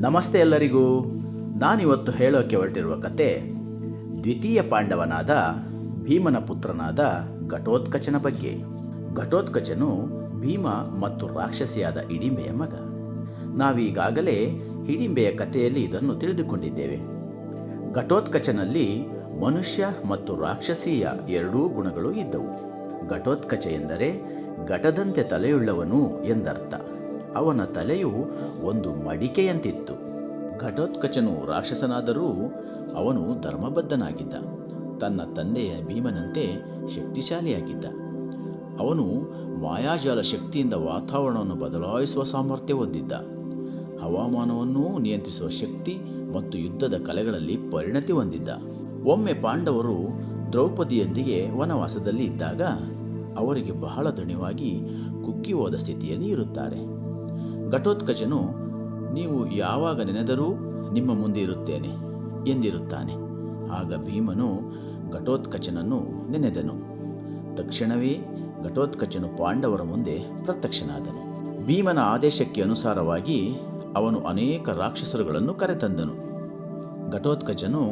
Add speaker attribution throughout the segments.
Speaker 1: ನಮಸ್ತೆ ಎಲ್ಲರಿಗೂ. ನಾನಿವತ್ತು ಹೇಳೋಕೆ ಹೊರಟಿರುವ ಕತೆ, ದ್ವಿತೀಯ ಪಾಂಡವನಾದ ಭೀಮನ ಪುತ್ರನಾದ ಘಟೋತ್ಕಚನ ಬಗ್ಗೆ. ಘಟೋತ್ಕಚನು ಭೀಮ ಮತ್ತು ರಾಕ್ಷಸಿಯಾದ ಹಿಡಿಂಬೆಯ ಮಗ. ನಾವೀಗಾಗಲೇ ಹಿಡಿಂಬೆಯ ಕಥೆಯಲ್ಲಿ ಇದನ್ನು ತಿಳಿದುಕೊಂಡಿದ್ದೇವೆ. ಘಟೋತ್ಕಚನಲ್ಲಿ ಮನುಷ್ಯ ಮತ್ತು ರಾಕ್ಷಸೀಯ ಎರಡೂ ಗುಣಗಳು ಇದ್ದವು. ಘಟೋತ್ಕಚ ಎಂದರೆ ಘಟದಂತೆ ತಲೆಯುಳ್ಳವನು ಎಂದರ್ಥ. ಅವನ ತಲೆಯು ಒಂದು ಮಡಿಕೆಯಂತಿತ್ತು. ಘಟೋತ್ಕಚನು ರಾಕ್ಷಸನಾದರೂ ಅವನು ಧರ್ಮಬದ್ಧನಾಗಿದ್ದ. ತನ್ನ ತಂದೆಯ ಭೀಮನಂತೆ ಶಕ್ತಿಶಾಲಿಯಾಗಿದ್ದ. ಅವನು ಮಾಯಾಜಾಲ ಶಕ್ತಿಯಿಂದ ವಾತಾವರಣವನ್ನು ಬದಲಾಯಿಸುವ ಸಾಮರ್ಥ್ಯ ಹೊಂದಿದ್ದ. ಹವಾಮಾನವನ್ನೂ ನಿಯಂತ್ರಿಸುವ ಶಕ್ತಿ ಮತ್ತು ಯುದ್ಧದ ಕಲೆಗಳಲ್ಲಿ ಪರಿಣತಿ ಹೊಂದಿದ್ದ. ಒಮ್ಮೆ ಪಾಂಡವರು ದ್ರೌಪದಿಯೊಂದಿಗೆ ವನವಾಸದಲ್ಲಿ ಇದ್ದಾಗ ಅವರಿಗೆ ಬಹಳ ದಣಿವಾಗಿ ಕುಗ್ಗಿ ಹೋದ ಸ್ಥಿತಿಯಲ್ಲಿ ಇರುತ್ತಾರೆ. ಘಟೋತ್ಕಚನು, ನೀವು ಯಾವಾಗ ನೆನೆದರೂ ನಿಮ್ಮ ಮುಂದೆ ಇರುತ್ತೇನೆ ಎಂದಿರುತ್ತಾನೆ. ಆಗ ಭೀಮನು ಘಟೋತ್ಕಚನನ್ನು ನೆನೆದನು. ತಕ್ಷಣವೇ ಘಟೋತ್ಕಚನು ಪಾಂಡವರ ಮುಂದೆ ಪ್ರತ್ಯಕ್ಷನಾದನು. ಭೀಮನ ಆದೇಶಕ್ಕೆ ಅನುಸಾರವಾಗಿ ಅವನು ಅನೇಕ ರಾಕ್ಷಸರುಗಳನ್ನು ಕರೆತಂದನು. ಘಟೋತ್ಕಚನು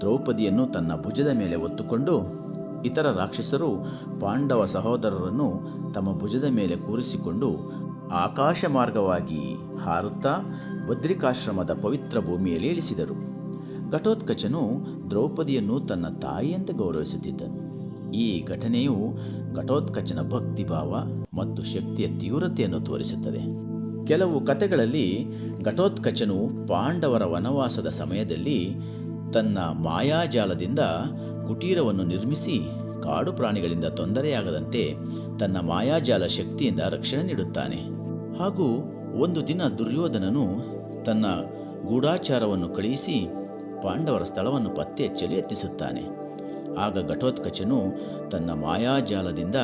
Speaker 1: ದ್ರೌಪದಿಯನ್ನು ತನ್ನ ಭುಜದ ಮೇಲೆ ಒತ್ತುಕೊಂಡು ಇತರ ರಾಕ್ಷಸರು ಪಾಂಡವ ಸಹೋದರರನ್ನು ತಮ್ಮ ಭುಜದ ಮೇಲೆ ಕೂರಿಸಿಕೊಂಡು ಆಕಾಶ ಮಾರ್ಗವಾಗಿ ಹಾರುತ್ತಾ ಬದ್ರಿಕಾಶ್ರಮದ ಪವಿತ್ರ ಭೂಮಿಯಲ್ಲಿ ಇಳಿಸಿದರು. ಘಟೋತ್ಕಚನು ದ್ರೌಪದಿಯನ್ನು ತನ್ನ ತಾಯಿಯಂತೆ ಗೌರವಿಸುತ್ತಿದ್ದನು. ಈ ಘಟನೆಯು ಘಟೋತ್ಕಚನ ಭಕ್ತಿಭಾವ ಮತ್ತು ಶಕ್ತಿಯ ತೀವ್ರತೆಯನ್ನು ತೋರಿಸುತ್ತದೆ. ಕೆಲವು ಕಥೆಗಳಲ್ಲಿ ಘಟೋತ್ಕಚನು ಪಾಂಡವರ ವನವಾಸದ ಸಮಯದಲ್ಲಿ ತನ್ನ ಮಾಯಾಜಾಲದಿಂದ ಕುಟೀರವನ್ನು ನಿರ್ಮಿಸಿ ಕಾಡು ಪ್ರಾಣಿಗಳಿಂದ ತೊಂದರೆಯಾಗದಂತೆ ತನ್ನ ಮಾಯಾಜಾಲ ಶಕ್ತಿಯಿಂದ ರಕ್ಷಣೆ ನೀಡುತ್ತಾನೆ. ಹಾಗೂ ಒಂದು ದಿನ ದುರ್ಯೋಧನನು ತನ್ನ ಗೂಢಾಚಾರವನ್ನು ಕಳುಹಿಸಿ ಪಾಂಡವರ ಸ್ಥಳವನ್ನು ಪತ್ತೆ ಹಚ್ಚಲು ಯತ್ನಿಸುತ್ತಾನೆ ಆಗ ಘಟೋತ್ಕಚನು ತನ್ನ ಮಾಯಾಜಾಲದಿಂದ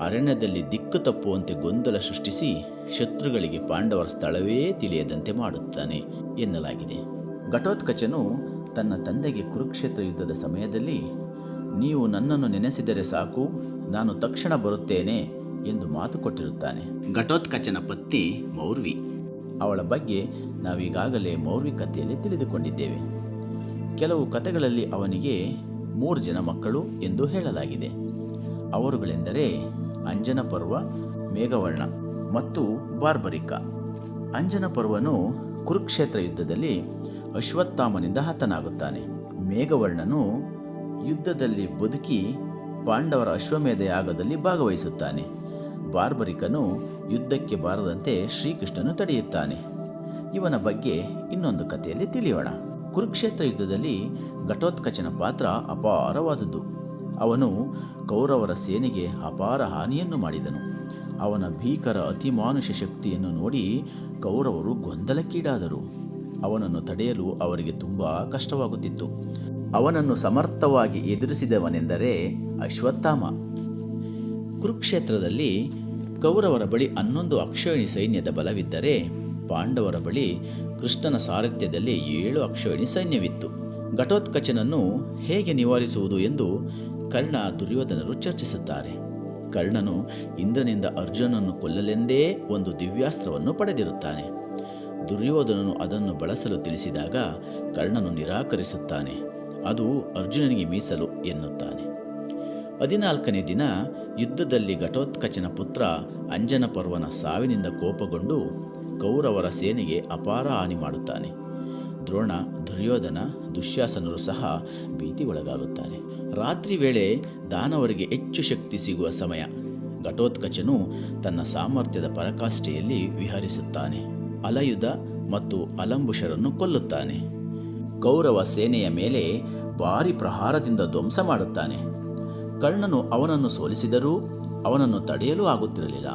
Speaker 1: ಅರಣ್ಯದಲ್ಲಿ ದಿಕ್ಕು ತಪ್ಪುವಂತೆ ಗೊಂದಲ ಸೃಷ್ಟಿಸಿ ಶತ್ರುಗಳಿಗೆ ಪಾಂಡವರ ಸ್ಥಳವೇ ತಿಳಿಯದಂತೆ ಮಾಡುತ್ತಾನೆ ಎನ್ನಲಾಗಿದೆ. ಘಟೋತ್ಕಚನು ತನ್ನ ತಂದೆಗೆ ಕುರುಕ್ಷೇತ್ರ ಯುದ್ಧದ ಸಮಯದಲ್ಲಿ, ನೀವು ನನ್ನನ್ನು ನೆನೆಸಿದರೆ ಸಾಕು, ನಾನು ತಕ್ಷಣ ಬರುತ್ತೇನೆ ಎಂದು ಮಾತು ಕೊಟ್ಟಿರುತ್ತಾನೆ. ಘಟೋತ್ಕಚನ ಪತ್ನಿ ಮೌರ್ವಿ. ಅವಳ ಬಗ್ಗೆ ನಾವೀಗಾಗಲೇ ಮೌರ್ವಿ ಕಥೆಯಲ್ಲಿ ತಿಳಿದುಕೊಂಡಿದ್ದೇವೆ. ಕೆಲವು ಕಥೆಗಳಲ್ಲಿ ಅವನಿಗೆ ಮೂರು ಜನ ಮಕ್ಕಳು ಎಂದು ಹೇಳಲಾಗಿದೆ. ಅವರುಗಳೆಂದರೆ ಅಂಜನ ಪರ್ವ ಮೇಘವರ್ಣ ಮತ್ತು ಬಾರ್ಬರಿಕ. ಅಂಜನ ಪರ್ವನು ಕುರುಕ್ಷೇತ್ರ ಯುದ್ಧದಲ್ಲಿ ಅಶ್ವತ್ಥಾಮನಿಂದ ಹತನಾಗುತ್ತಾನೆ. ಮೇಘವರ್ಣನು ಯುದ್ಧದಲ್ಲಿ ಬದುಕಿ ಪಾಂಡವರ ಅಶ್ವಮೇಧ ಯಾಗದಲ್ಲಿ ಭಾಗವಹಿಸುತ್ತಾನೆ. ಬಾರ್ಬರಿಕನು ಯುದ್ಧಕ್ಕೆ ಬಾರದಂತೆ ಶ್ರೀಕೃಷ್ಣನು ತಡೆಯುತ್ತಾನೆ. ಇವನ ಬಗ್ಗೆ ಇನ್ನೊಂದು ಕಥೆಯಲ್ಲಿ ತಿಳಿಯೋಣ. ಕುರುಕ್ಷೇತ್ರ ಯುದ್ಧದಲ್ಲಿ ಘಟೋತ್ಕಚನ ಪಾತ್ರ ಅಪಾರವಾದದ್ದು. ಅವನು ಕೌರವರ ಸೇನೆಗೆ ಅಪಾರ ಹಾನಿಯನ್ನು ಮಾಡಿದನು. ಅವನ ಭೀಕರ ಅತಿಮಾನುಷ ಶಕ್ತಿಯನ್ನು ನೋಡಿ ಕೌರವರು ಗೊಂದಲಕ್ಕೀಡಾದರು. ಅವನನ್ನು ತಡೆಯಲು ಅವರಿಗೆ ತುಂಬ ಕಷ್ಟವಾಗುತ್ತಿತ್ತು. ಅವನನ್ನು ಸಮರ್ಥವಾಗಿ ಎದುರಿಸಿದವನೆಂದರೆ ಅಶ್ವತ್ಥಾಮ. ಕುರುಕ್ಷೇತ್ರದಲ್ಲಿ ಕೌರವರ ಬಳಿ ಹನ್ನೊಂದು ಅಕ್ಷೋಹಿಣಿ ಸೈನ್ಯದ ಬಲವಿದ್ದರೆ ಪಾಂಡವರ ಬಳಿ ಕೃಷ್ಣನ ಸಾರಥ್ಯದಲ್ಲಿ ಏಳು ಅಕ್ಷೋಹಿಣಿ ಸೈನ್ಯವಿತ್ತು. ಘಟೋತ್ಕಚನನ್ನು ಹೇಗೆ ನಿವಾರಿಸುವುದು ಎಂದು ಕರ್ಣ ದುರ್ಯೋಧನರು ಚರ್ಚಿಸುತ್ತಾರೆ. ಕರ್ಣನು ಇಂದ್ರನಿಂದ ಅರ್ಜುನನನ್ನು ಕೊಲ್ಲಲೆಂದೇ ಒಂದು ದಿವ್ಯಾಸ್ತ್ರವನ್ನು ಪಡೆದಿರುತ್ತಾನೆ. ದುರ್ಯೋಧನನು ಅದನ್ನು ಬಳಸಲು ತಿಳಿಸಿದಾಗ ಕರ್ಣನು ನಿರಾಕರಿಸುತ್ತಾನೆ. ಅದು ಅರ್ಜುನನಿಗೆ ಮೀಸಲು ಎನ್ನುತ್ತಾನೆ. ಹದಿನಾಲ್ಕನೇ ದಿನ ಯುದ್ಧದಲ್ಲಿ ಘಟೋತ್ಕಚನ ಪುತ್ರ ಅಂಜನ ಪರ್ವನ ಸಾವಿನಿಂದ ಕೋಪಗೊಂಡು ಕೌರವರ ಸೇನೆಗೆ ಅಪಾರ ಹಾನಿ ಮಾಡುತ್ತಾನೆ. ದ್ರೋಣ, ದುರ್ಯೋಧನ, ದುಶ್ಯಾಸನರು ಸಹ ಭೀತಿಗೊಳಗಾಗುತ್ತಾರೆ. ರಾತ್ರಿ ವೇಳೆ ದಾನವರಿಗೆ ಹೆಚ್ಚು ಶಕ್ತಿ ಸಿಗುವ ಸಮಯ. ಘಟೋತ್ಕಚನು ತನ್ನ ಸಾಮರ್ಥ್ಯದ ಪರಕಾಷ್ಠೆಯಲ್ಲಿ ವಿಹರಿಸುತ್ತಾನೆ. ಅಲಯುಧ ಮತ್ತು ಅಲಂಬುಷರನ್ನು ಕೊಲ್ಲುತ್ತಾನೆ. ಕೌರವ ಸೇನೆಯ ಮೇಲೆ ಭಾರಿ ಪ್ರಹಾರದಿಂದ ಧ್ವಂಸ ಮಾಡುತ್ತಾನೆ. ಕರ್ಣನು ಅವನನ್ನು ಸೋಲಿಸಿದರೂ ಅವನನ್ನು ತಡೆಯಲು ಆಗುತ್ತಿರಲಿಲ್ಲ.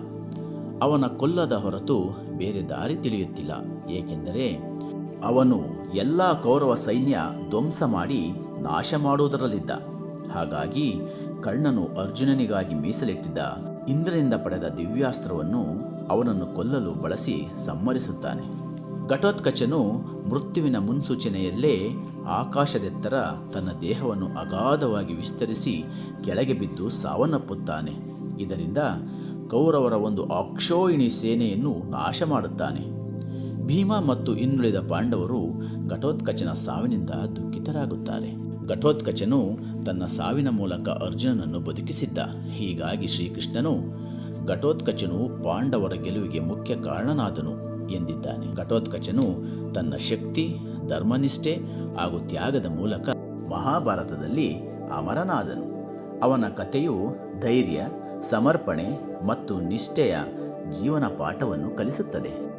Speaker 1: ಅವನ ಕೊಲ್ಲದ ಹೊರತು ಬೇರೆ ದಾರಿ ತಿಳಿಯುತ್ತಿಲ್ಲ. ಏಕೆಂದರೆ ಅವನು ಎಲ್ಲ ಕೌರವ ಸೈನ್ಯ ಧ್ವಂಸ ಮಾಡಿ ನಾಶ ಮಾಡುವುದರಲ್ಲಿದ್ದ. ಹಾಗಾಗಿ ಕರ್ಣನು ಅರ್ಜುನನಿಗಾಗಿ ಮೀಸಲಿಟ್ಟಿದ್ದ ಇಂದ್ರನಿಂದ ಪಡೆದ ದಿವ್ಯಾಸ್ತ್ರವನ್ನು ಅವನನ್ನು ಕೊಲ್ಲಲು ಬಳಸಿ ಸಂಹರಿಸುತ್ತಾನೆ. ಘಟೋತ್ಕಚನು ಮೃತ್ಯುವಿನ ಮುನ್ಸೂಚನೆಯಲ್ಲೇ ಆಕಾಶದೆತ್ತರ ತನ್ನ ದೇಹವನ್ನು ಅಗಾಧವಾಗಿ ವಿಸ್ತರಿಸಿ ಕೆಳಗೆ ಬಿದ್ದು ಸಾವನ್ನಪ್ಪುತ್ತಾನೆ. ಇದರಿಂದ ಕೌರವರ ಒಂದು ಅಕ್ಷೋಹಿಣಿ ಸೇನೆಯನ್ನು ನಾಶ ಮಾಡುತ್ತಾನೆ ಭೀಮ ಮತ್ತು ಇನ್ನುಳಿದ ಪಾಂಡವರು ಘಟೋತ್ಕಚನ ಸಾವಿನಿಂದ ದುಃಖಿತರಾಗುತ್ತಾರೆ. ಘಟೋತ್ಕಚನು ತನ್ನ ಸಾವಿನ ಮೂಲಕ ಅರ್ಜುನನನ್ನು ಬದುಕಿಸಿದ್ದ. ಹೀಗಾಗಿ ಶ್ರೀಕೃಷ್ಣನು ಘಟೋತ್ಕಚನು ಪಾಂಡವರ ಗೆಲುವಿಗೆ ಮುಖ್ಯ ಕಾರಣನಾದನು ಎಂದಿದ್ದಾನೆ. ಘಟೋತ್ಕಚನು ತನ್ನ ಶಕ್ತಿ ಧರ್ಮನಿಷ್ಠೆ ಹಾಗೂ ತ್ಯಾಗದ ಮೂಲಕ ಮಹಾಭಾರತದಲ್ಲಿ ಅಮರನಾದನು. ಅವನ ಕಥೆಯು ಧೈರ್ಯ, ಸಮರ್ಪಣೆ ಮತ್ತು ನಿಷ್ಠೆಯ ಜೀವನ ಪಾಠವನ್ನು ಕಲಿಸುತ್ತದೆ.